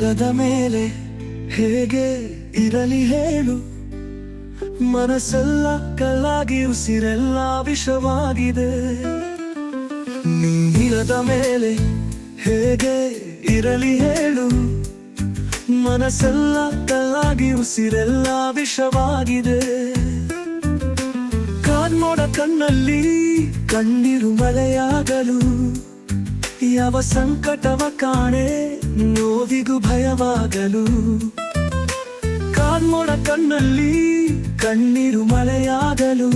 ನೀನಿರದ ಮೇಲೆ ಹೇಗೆ ಇರಲಿ ಹೇಳು. ಮನಸ್ಸೆಲ್ಲ ಕಲ್ಲಾಗಿ, ಉಸಿರೆಲ್ಲ ವಿಷವಾಗಿದೆ. ನೀರದ ಮೇಲೆ ಹೇಗೆ ಇರಲಿ ಹೇಳು. ಮನಸ್ಸೆಲ್ಲ ಕಲ್ಲಾಗಿ, ಉಸಿರೆಲ್ಲ ವಿಷವಾಗಿದೆ. ಕಾನ್ಮೋಡ ಕಣ್ಣಲ್ಲಿ ಕಣ್ಣಿರು ಮಳೆಯಾಗಲು ಯಾವ ಸಂಕಟವ ಕಾಣೆ ನೋವಿಗೂ ಭಯವಾಗಲು. ಕಾಲ್ಮೋಡ ಕಣ್ಣಲ್ಲಿ ಕಣ್ಣೀರು ಮಳೆಯಾಗಲು.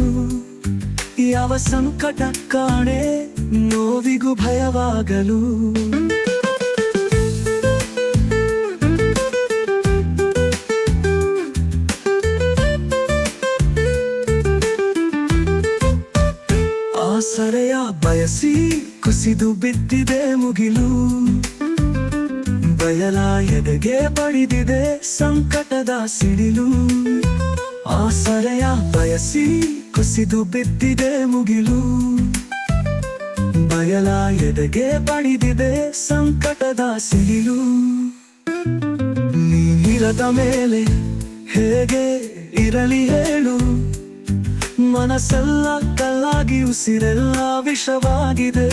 ಯಾವ ಸಂಕಟ ಕಾಣೆ ನೋವಿಗೂ ಭಯವಾಗಲು. ಆಸರೆಯ ಬಯಸಿ ಕುಸಿದು ಬಿದ್ದಿದೆ ಮುಗಿಲು. ಬಯಲ ಎದೆಗೆ ಬಡಿದಿದೆ ಸಂಕಟದ ಸಿಡಿಲು. ಆಸರೆಯ ಬಯಸಿ ಕುಸಿದು ಬಿದ್ದಿದೆ ಮುಗಿಲು. ಬಯಲ ಎದೆಗೆ ಬಡಿದಿದೆ ಸಂಕಟದ ಸಿಡಿಲು. ನೀರದ ಮೇಲೆ ಹೇಗೆ ಇರಲಿ ಹೇಳು. ಮನಸ್ಸೆಲ್ಲ ಕಲ್ಲಾಗಿ ಉಸಿರೆಲ್ಲ ವಿಷವಾಗಿದೆ.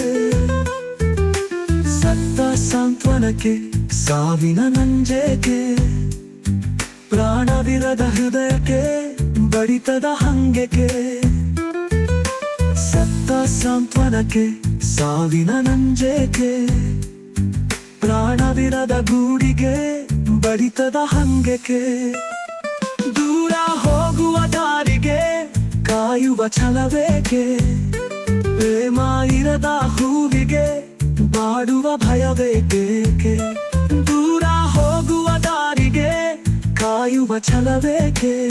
ಸತ್ತ ಸಾಂತ್ವನಕ್ಕೆ, ಸಾವಿನ ನಂಜೇಕೆ ಪ್ರಾಣವಿರದ ಹೃದಯಕ್ಕೆ, ಬಡಿತದ ಹಂಗೆಕೆ ಸತ್ತ ಸಾಂತ್ವನಕ್ಕೆ, ಸಾವಿನ ನಂಜೇಕೆ ಪ್ರಾಣವಿರದ ಗೂಡಿಗೆ, ಬಡಿತದ ಹಂಗೆಕೆ ದೂರ ಹೋಗುವ ದಾರಿಗೆ ಕಾಯುವ ಛಲವೇಕೆ? ಪ್ರೇಮ ಇರದ ಹೂವಿಗೆ ಬಾಡುವ ಭಯವೇಕೆ ದೂರ ಹೋಗುವ ದಾರಿಗೆ ಕಾಯುವ ಛಲವೇಕೆ?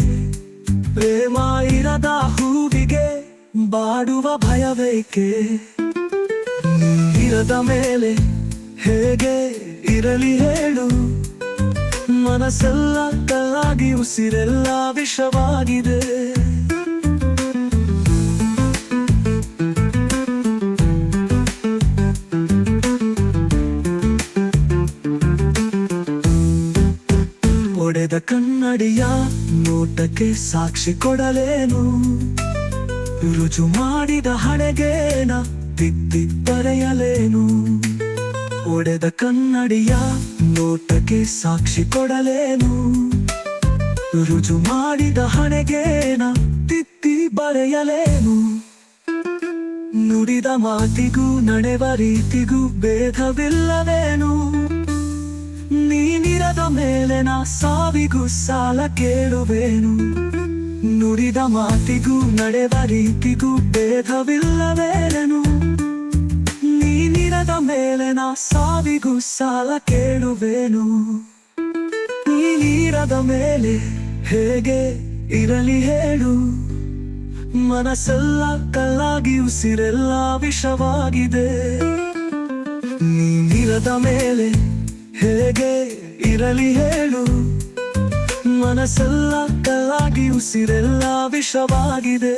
ಪ್ರೇಮ ಇರದ ಹೂವಿಗೆ ಬಾಡುವ ಭಯವೇಕೆ? ಇರದ ಮೇಲೆ ಹೇಗೆ ಇರಲಿ ಹೇಳು. ಮನಸ್ಸೆಲ್ಲ ಕಲ್ಲಾಗಿ ಉಸಿರೆಲ್ಲ ವಿಷವಾಗಿದೆ. ಒಡೆದ ಕನ್ನಡಿಯ ನೋಟಕ್ಕೆ ಸಾಕ್ಷಿ ಕೊಡಲೇನು? ರುಜು ಮಾಡಿದ ಹಣೆಗೇನ ತಿದ್ದಿ ಬರೆಯಲೇನು ಒಡೆದ ಕನ್ನಡಿಯ ನೋಟಕ್ಕೆ ಸಾಕ್ಷಿ ಕೊಡಲೇನು? ರುಜು ಮಾಡಿದ ಹಣೆಗೇನ ತಿದ್ದಿ ಬರೆಯಲೇನು? ನುಡಿದ ಮಾತಿಗೂ ನಡೆವ ರೀತಿಗೂ ಭೇದವಿಲ್ಲವೇನು? ನೀನಿರದ ಮೇಲೆ ನಾ ಸಾವಿಗೂ ಸಾಲ ಕೇಳುವೇನು. ನುಡಿದ ಮಾತಿಗೂ ನಡೆವ ರೀತಿಗೂ ಭೇದವಿಲ್ಲವೇನು ನೀನಿರದ ಮೇಲೆ ನಾ ಸಾವಿಗೂ ಸಾಲ ಕೇಳುವೇನು. ನೀನಿರದ ಮೇಲೆ ಹೇಗೆ ಇರಲಿ ಹೇಳು. ಮನಸ್ಸೆಲ್ಲ ಕಲ್ಲಾಗಿ ಉಸಿರೆಲ್ಲ ವಿಷವಾಗಿದೆ. ನೀನಿರದ ಮೇಲೆ ಹೇಗೆ ಇರಲಿ ಹೇಳು. ಮನಸ್ಸೆಲ್ಲ ಕಲ್ಲಾಗಿ ಉಸಿರೆಲ್ಲ ವಿಷವಾಗಿದೆ.